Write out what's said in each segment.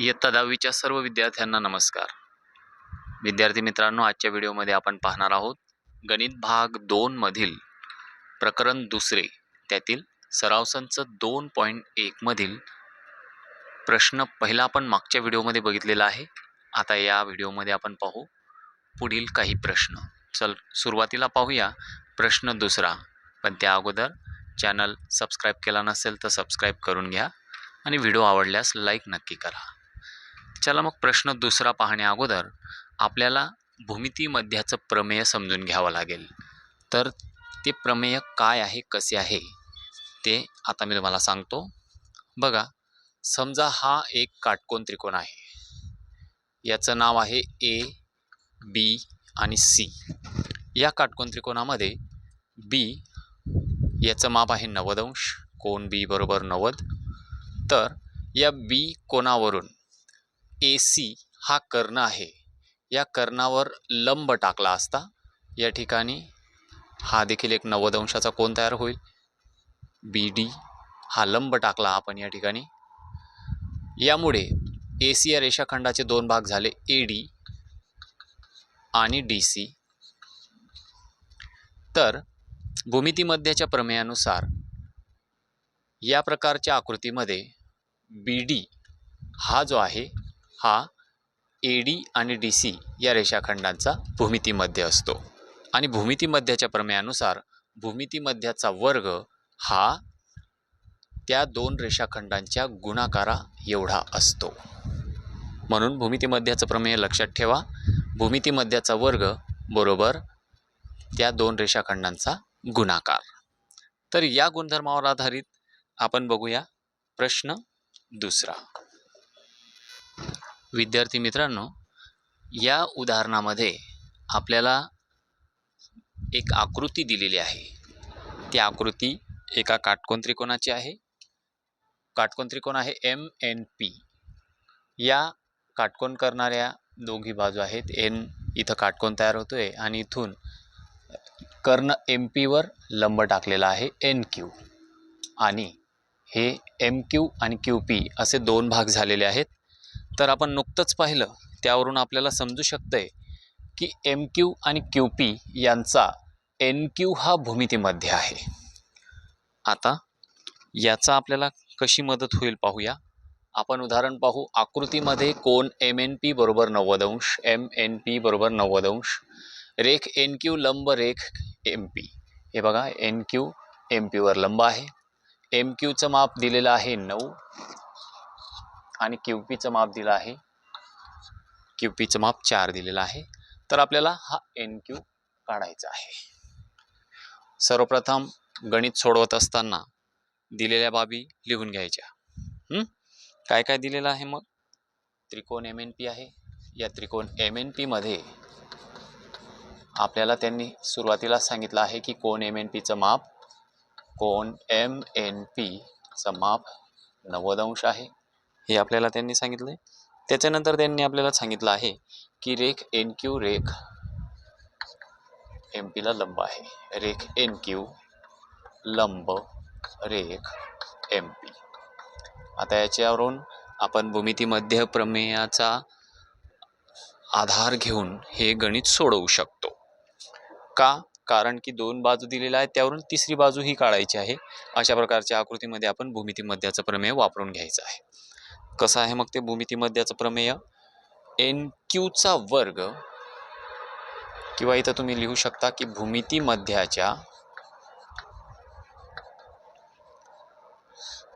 इयत्ता दहावीच्या सर्व विद्यार्थ्यांना नमस्कार. विद्यार्थी मित्रांनो आजच्या व्हिडिओमध्ये आपण पाहणार आहोत गणित भाग दोनमधील प्रकरण दुसरे त्यातील सराव संच दोन पॉईंट एकमधील प्रश्न पहिला आपण मागच्या व्हिडिओमध्ये बघितलेला आहे. आता या व्हिडिओमध्ये आपण पाहू पुढील काही प्रश्न. चल सुरुवातीला पाहूया प्रश्न दुसरा. पण त्या अगोदर चॅनल सबस्क्राईब केला नसेल तर सबस्क्राईब करून घ्या आणि व्हिडिओ आवडल्यास लाईक नक्की करा. चला मग प्रश्न दुसरा पाहण्या अगोदर. आपल्याला भूमिती मध्याचं प्रमेय समजून घ्यावं लागेल. तर ते प्रमेय काय आहे कसे आहे ते आता मी तुम्हाला सांगतो. बघा समजा हा एक काटकोन त्रिकोण आहे. याचं नाव आहे ए बी आणि सी या काटकोन त्रिकोणामध्ये बी याचं माप आहे नव्वद अंश कोण बी बरोबर नव्वद. तर या बी कोणावरून ए सी हा कर्ण आहे. या कर्णावर लंब टाकला असता या ठिकाणी हा देखील एक नव्वद अंशाचा कोण तयार होईल. बी डी हा लंब टाकला आपण या ठिकाणी. यामुळे ए सी या रेषाखंडाचे दोन भाग झाले ए डी आणि डी सी तर भूमितीमध्याच्या प्रमेयानुसार या प्रकारच्या आकृतीमध्ये बी डी हा जो आहे हा ए डी आणि डी सी या रेषाखंडांचा भूमितीमध्ये असतो. आणि भूमितीमध्याच्या प्रमेयानुसार भूमितीमध्याचा वर्ग हा त्या दोन रेषाखंडांच्या गुणाकारा एवढा असतो. म्हणून भूमितीमध्याचं प्रमेय लक्षात ठेवा. भूमितीमध्याचा वर्ग बरोबर त्या दोन रेषाखंडांचा गुणाकार. तर या गुणधर्मावर आधारित आपण बघूया प्रश्न दुसरा. विद्यार्थी मित्रांनो या उदाहरणामध्ये आपल्याला एक आकृती दिलेली आहे. ती आकृती एका काटकोन त्रिकोणाची आहे. काटकोन त्रिकोण आहे एम एन पी या काटकोन करणाऱ्या दोघी बाजू आहेत. एन इथं काटकोन तयार होतो आहे आणि इथून कर्ण एम पीवर लंब टाकलेला आहे एन क्यू आणि हे एम क्यू आणि क्यू पी असे दोन भाग झालेले आहेत. तर आपण नुकतंच पाहिलं त्यावरून आपल्याला समजू शकतंय की एम क्यू आणि क्यू पी यांचा एन क्यू हा भूमितीमध्ये आहे. आता याचा आपल्याला कशी मदत होईल पाहूया. आपण उदाहरण पाहू. आकृतीमध्ये कोण एम एन पी बरोबर नव्वद अंश एम एन पी बरोबर नव्वद अंश रेख एन क्यू लंब रेख एम पी हे बघा एन क्यू एम पीवर लंब आहे. एम क्यूचं माप दिलेलं आहे नऊ. आणि क्यू पीचं माप दिलं आहे. क्यू पीचं माप चार दिलेलं आहे. तर आपल्याला हा एन क्यू काढायचा आहे. सर्वप्रथम गणित सोडवत असताना दिलेल्या बाबी लिहून घ्यायच्या. काय काय दिलेलं आहे मग? त्रिकोण एम एन पी आहे. या त्रिकोण एम एन पीमध्ये आपल्याला त्यांनी सुरुवातीला सांगितलं आहे की कोण एम एन पीचं माप? कोण एम एन पीचं माप? नव्वद अंश आहे. हे आपल्याला त्यांनी सांगितलं आहे त्याच्यानंतर त्यांनी आपल्याला सांगितलं आहे की रेख एन क्यू रेख एम पीला लंब आहे. रेख एन क्यू लंब रेख एम पी आता याच्यावरून आपण भूमितीमध्ये प्रमेयाचा आधार घेऊन हे गणित सोडवू शकतो. का? कारण की दोन बाजू दिलेल्या आहेत त्यावरून तिसरी बाजू ही काढायची आहे. अशा प्रकारच्या आकृतीमध्ये आपण भूमितीमध्याचं प्रमेय वापरून घ्यायचं आहे. कसं आहे मग ते भूमितीमध्याचं प्रमेय? एन क्यूचा वर्ग. किंवा इथं तुम्ही लिहू शकता की भूमितीमध्याच्या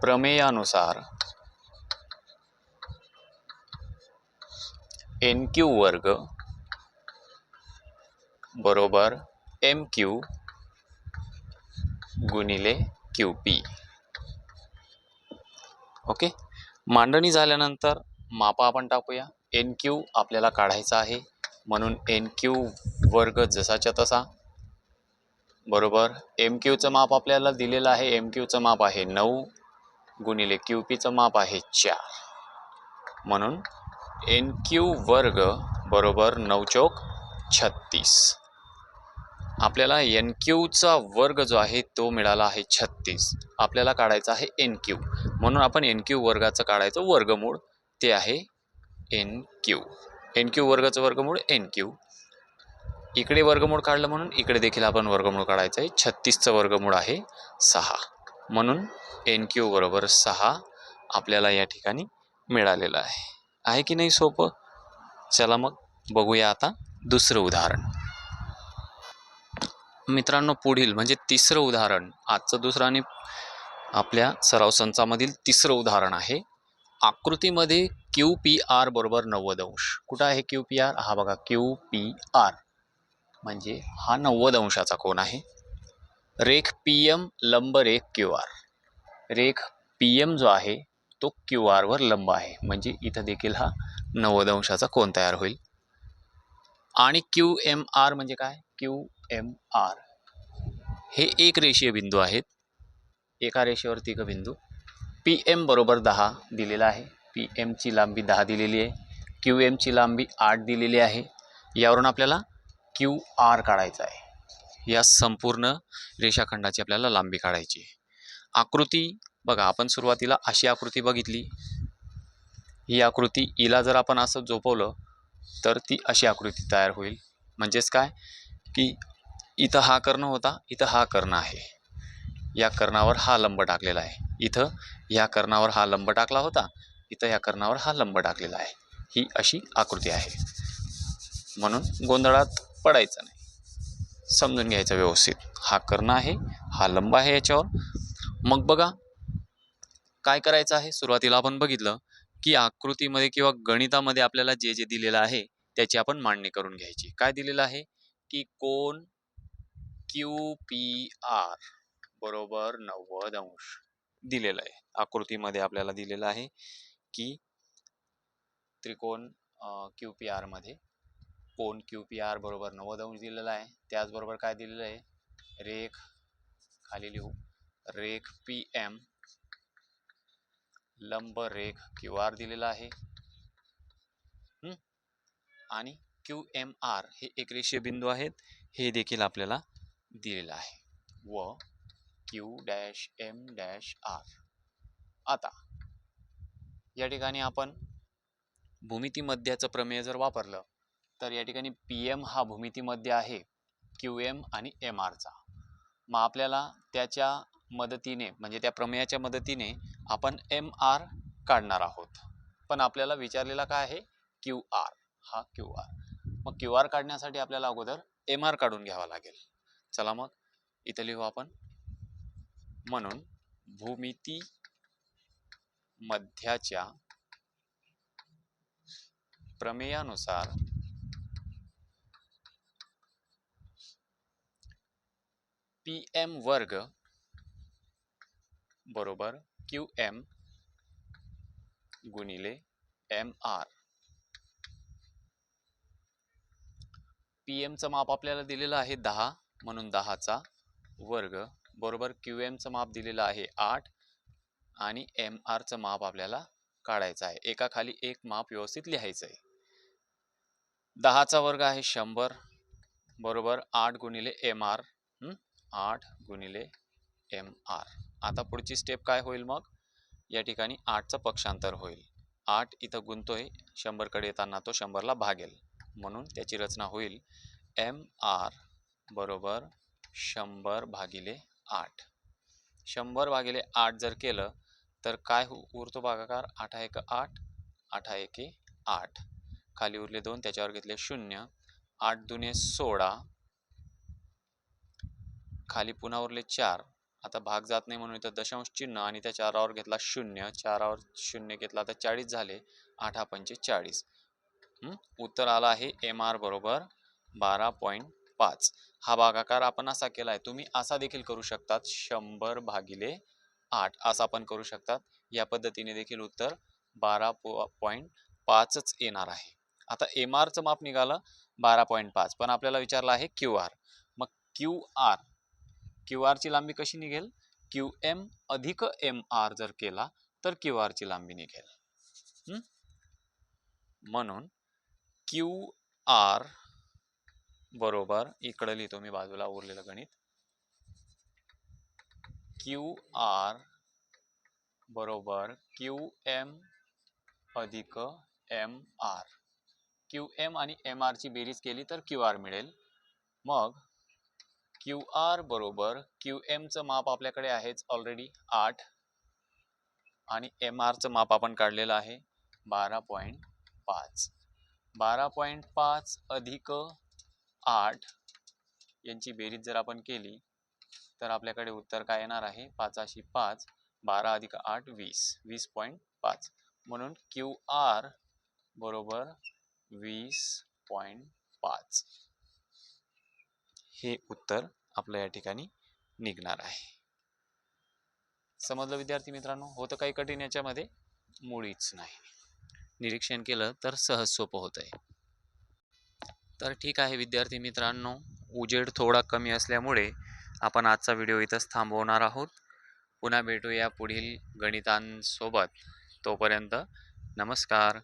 प्रमेयानुसार एन क्यू वर्ग बरोबर एम क्यू गुणिले क्यू पी ओके? मांडणी झाल्यानंतर मापा आपण टाकूया. एन क्यू आपल्याला काढायचा आहे. म्हणून एन क्यू वर्ग जसाच्या तसा. बरोबर? एम क्यूचं माप आपल्याला दिलेलं आहे. एम क्यूचं माप आहे नऊ गुणिले क्यू पीचं माप आहे चार. म्हणून एन क्यू वर्ग बरोबर नऊ चौक छत्तीस. आपल्याला एन क्यूचा वर्ग जो आहे तो मिळाला आहे छत्तीस. आपल्याला काढायचा आहे एन क्यू म्हणून आपण एन क्यू वर्गाचं काढायचं वर्गमूळ ते आहे एन क्यू एन क्यू वर्गाचं वर्गमूळ एन क्यू इकडे वर्गमूळ काढलं म्हणून इकडे देखील आपण वर्गमूळ काढायचं आहे. छत्तीसचं वर्गमूळ आहे सहा. म्हणून एन क्यू बरोबर सहा आपल्याला या ठिकाणी मिळालेलं आहे. आहे की नाही सोपं? चला मग बघूया आता दुसरं उदाहरण. मित्रांनो पुढील म्हणजे तिसरं उदाहरण. आजचं दुसरं आणि आपल्या सराव संचामधील तिसरं उदाहरण आहे. आकृतीमध्ये क्यू पी आर बरोबर नव्वद अंश. कुठं आहे क्यू पी आर? हा बघा क्यू पी आर. म्हणजे हा नव्वद अंशाचा कोण आहे. रेख पी एम लंब रेख क्यू आर. रेख पी एम जो आहे तो क्यू आरवर लंब आहे. म्हणजे इथं देखील हा नव्वद अंशाचा कोण तयार होईल. आणि क्यू एम आर म्हणजे काय? क्यू एम आर हे एक रेषीय बिंदू आहेत. एका रेषेवरती एक बिंदू. पी एम बरोबर दहा दिलेला आहे. पी एमची लांबी दहा दिलेली आहे. क्यू एमची लांबी आठ दिलेली आहे. यावरून आपल्याला क्यू आर काढायचा आहे. या संपूर्ण रेषाखंडाची आपल्याला लांबी काढायची आहे. आकृती बघा आपण सुरुवातीला अशी आकृती बघितली. ही आकृती इला जर आपण असं झोपवलं तर ती अशी आकृती तयार होईल. म्हणजेच काय? की इथं हा कर्ण होता इथं हा कर्ण आहे. या कर्णावर हा लंब टाकलेला आहे. इथं या कर्णावर हा लंब टाकला होता इथं या कर्णावर हा लंब टाकलेला आहे. ही अशी आकृती आहे. म्हणून गोंधळात पडायचं नाही. समजून घ्यायचं व्यवस्थित. हा कर्ण आहे हा लंब आहे याच्यावर. मग बघा काय करायचं आहे? सुरुवातीला आपण बघितलं की आकृतीमध्ये किंवा गणितामध्ये आपल्याला जे जे दिलेलं आहे त्याची आपण मांडणी करून घ्यायची. काय दिलेलं आहे? की कोण क्यू पी आर बरोबर नव्वद अंश दिलेलं आहे. आकृतीमध्ये आपल्याला दिलेलं आहे की त्रिकोण क्यू पी आरमध्ये कोण क्यू पी आर बरोबर नव्वद अंश दिलेला आहे. त्याचबरोबर काय दिलेलं आहे? रेख खाली लिहू. रेख पी एम लंब रेख क्यू आर दिलेला आहे. आणि क्यू एम आर हे एक रेषीय बिंदू आहेत. हे देखील आपल्याला दिलेला आहे. व Q dash M dash R आता या ठिकाणी आपण भूमितीमध्याचं प्रमेय जर वापरलं तर या ठिकाणी पी एम हा भूमितीमध्ये आहे क्यू एम आणि एम आरचा मग आपल्याला त्याच्या मदतीने म्हणजे त्या प्रमेयाच्या मदतीने आपण एम आर काढणार आहोत. पण आपल्याला विचारलेला काय आहे? क्यू आर हा क्यू आर मग क्यू आर काढण्यासाठी आपल्याला अगोदर एम आर काढून घ्यावा लागेल. चला मग इथं लिहू आपण. म्हणून भूमिती मध्याच्या प्रमेयानुसार पी एम वर्ग बरोबर क्यू एम गुणिले एम आर पी एमचं माप आपल्याला दिलेलं आहे दहा. म्हणून दहाचा वर्ग. बरोबर क्यू एमचं माप दिलेलं आहे आठ आणि एम आरचं माप आपल्याला काढायचं आहे. एका खाली एक माप व्यवस्थित लिहायचं आहे. दहाचा वर्ग आहे शंभर. बरोबर आठ गुणिले एम आर आठ गुणिले एम आर आता पुढची स्टेप काय होईल मग? या ठिकाणी आठचं पक्षांतर होईल. आठ इथं गुंतोय शंभरकडे येताना तो शंभरला भागेल. म्हणून त्याची रचना होईल एम आर बरोबर शंभर भागिले आठ. शंभर भागिले आठ जर केलं तर काय हो उरतो भागाकार? आठ एक आठ आठ एके आठ. खाली उरले दोन त्याच्यावर घेतले शून्य. आठ दुने सोळा. खाली पुन्हा उरले चार. आता भाग जात नाही म्हणून इथं दशांश चिन्ह आणि त्या चारावर घेतला शून्य. चारावर शून्य घेतला तर चाळीस झाले. आठ हा? पंचे चाळीस उत्तर आलं आहे एम आर बरोबर बारा पॉईंट पाच. हा भागाकार आपण असा केला आहे तुम्ही असा देखील करू शकतात शंभर भागिले आठ. असा पण करू शकतात. या पद्धतीने देखील उत्तर बारा पॉईंट पाचच येणार आहे. आता एम आरचं माप निघालं बारा पॉईंट पाच. पण आपल्याला विचारलं आहे क्यू आर मग क्यू आर क्यू आरची लांबी कशी निघेल? क्यू एम अधिक एम आर जर केला तर क्यू आरची लांबी निघेल. म्हणून क्यू आर बरोबर. इकडं लिहितो मी बाजूला उरलेलं गणित. क्यू आर बरोबर. क्यू एम अधिक एम आर. क्यू एम आणि एम आरची बेरीज केली तर क्यू आर मिळेल. मग क्यू आर बरोबर. क्यू एमचं माप आपल्याकडे आहेच ऑलरेडी आठ. आणि एम आरचं माप आपण काढलेलं आहे बारा पॉईंट पाच. बारा पॉईंट पाच अधिक आठ यांची बेरीज जर आपण केली तर आपल्याकडे उत्तर काय येणार आहे? पाचाशी पाच बारा अधिक आठ वीस. वीस पॉईंट पाच. म्हणून क्यू आर बरोबर वीस पॉईंट पाच. हे उत्तर आपलं या ठिकाणी निघणार आहे. समजलं विद्यार्थी मित्रांनो? होतं काही कठीण याच्यामध्ये? मुळीच नाही. निरीक्षण केलं तर सहज सोपं होतं आहे तर ठीक आहे विद्यार्थी मित्रांनो उजेड थोडा कमी असल्यामुळे आपण आजचा व्हिडिओ इथंच थांबवणार आहोत. पुन्हा भेटूया पुढील गणितांसोबत. तोपर्यंत नमस्कार.